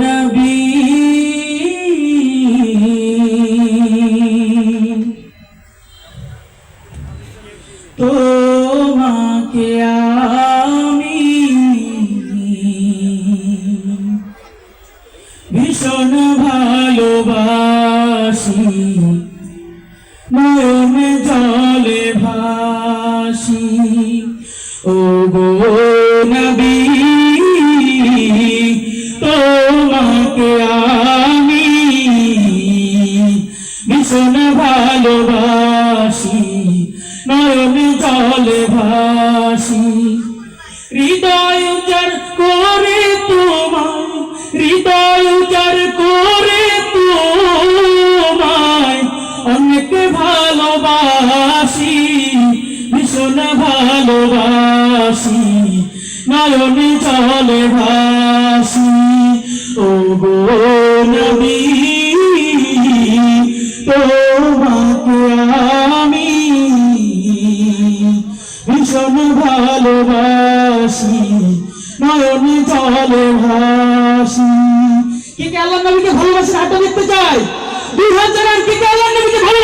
নবী। তোমাকে আমি ভীষণ ভালোবাসি নয়নে জলে ভাসি। ও গো নবী ভালোবাসি, নয়নে জলে ভাসি। হৃদয় উজার করে তোমায়, হৃদয় উজার করে তোমায়। অনেক ভালোবাসি, ভীষণ ভালোবাসি, নয়নে চলে ভাসি। ও গো নবী তোমাকে ভীষণ ভালোবাসি, নয়নে চলে ভাসি কে কে আল্লাহ নবীকে ভালোবাসে? হাতটা দেখতে চাই। দুই হাজার আর কে কে আল্লাহ নবীকে ভালোবাসে?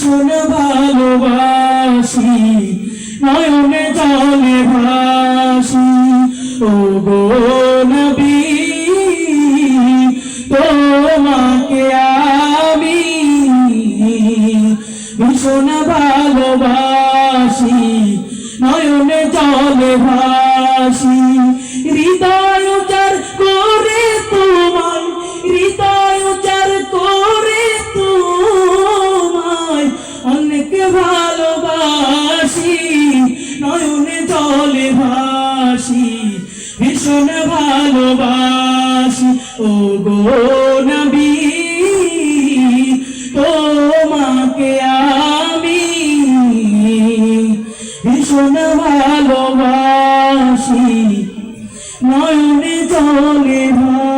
ভীষণ ভালোবাসি, নয়নে জলে ভাসি। ও গো নবী, তোমাকে আমি ভীষণ ভালোবাসি, নয়নে জলে ভাসি। হৃদয় উচার ভীষণ ভালোবাসি। ও গো নবী তোমাকে আমি ভীষণ ভালোবাসি। নয়নে চলে ভাসি